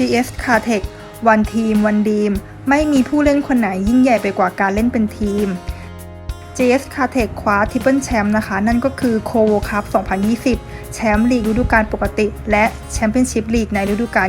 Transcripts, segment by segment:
GS c a r t e c วันทีม วันดีม ไม่มีผู้เล่นคนไหนยิ่งใหญ่ไปกว่าการเล่นเป็นทีม GS c a r t e c คว้าทิปเปิลแชมป์นะคะ นั่นก็คือโคโวคัพ2020 แชมป์ลีกฤดูกาลปกติ และแชมเปี้ยนชิพลีกในฤดูกาล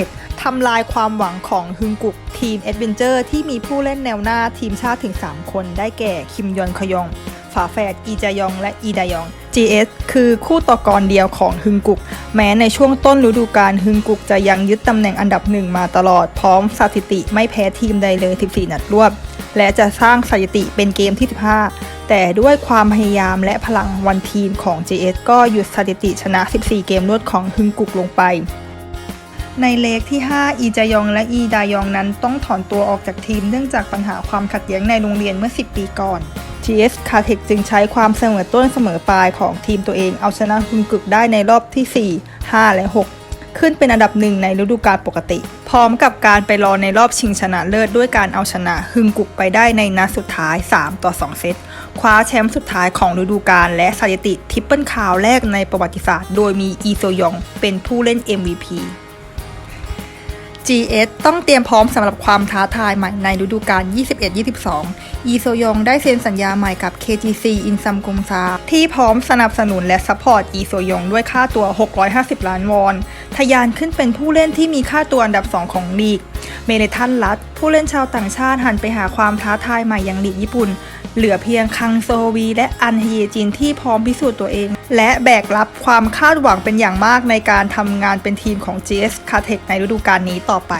2021 ทำลายความหวังของฮึงกุกทีมแอดเวนเจอร์ที่มีผู้เล่นแนวหน้าทีมชาติถึง 3 คนได้แก่คิมยอนคยอง ฝาแฝดอีจายองและอีดายอง GS คือคู่ต่อกรเดียวของฮึงกุก แม้ในช่วงต้นฤดูกาลฮึงกุกจะยังยึดตำแหน่งอันดับหนึ่งมาตลอดพร้อมสถิติไม่แพ้ทีมใดเลย 14 นัดรวดและจะสร้างสถิติเป็นเกมที่ 15 แต่ด้วยความพยายามและพลังวันทีมของ JS ก็หยุดสถิติชนะ 14 เกมรวดของฮึงกุกลงไป ในเลกที่ 5 อีจายองและอีดายองนั้นต้องถอนตัวออกจากทีมเนื่องจากปัญหาความขัดแย้งในโรงเรียนเมื่อ 10 ปีก่อน GS c a r t e c จึงใช้ความเสมอต้นเสมอปลายของทีมตัวเองเอาชนะฮึงกุกได้ในรอบที่ 4 5 และ 6 ขึ้นเป็นอันดับหนึ่งในฤดูกาลปกติ พร้อมกับการไปรอในรอบชิงชนะเลิศด้วยการเอาชนะฮึงกุกไปได้ในนัดสุดท้าย 3 ต่อ 2 เซต คว้าแชมป์สุดท้ายของฤดูกาลและสถิติทริปเปิลคาวแรกในประวัติศาสตร์ โดยมีอีโซยองเป็นผู้เล่น MVP GS ต้องเตรียมพร้อมสำหรับความท้าทายใหม่ในฤดูกาล 21-22 อีโซยองได้เซ็นสัญญาใหม่กับ KGC อินซัมกงซา ที่พร้อมสนับสนุนและซัพพอร์ตอีโซยองด้วยค่าตัว 650 ล้านวอนทะยานขึ้นเป็นผู้เล่นที่มีค่าตัวอันดับ 2 ของลีก เมเนทันลัดผู้เล่นชาวต่างชาติหันไปหาความท้าทายใหม่อย่างลีกญี่ปุ่น เหลือเพียงคังโซวีและอันเฮยจินที่พร้อมพิสูจน์ตัวเอง และแบกรับความคาดหวังเป็นอย่างมากในการทำงานเป็นทีมของ GS CarTech ในฤดูกาลนี้ต่อไป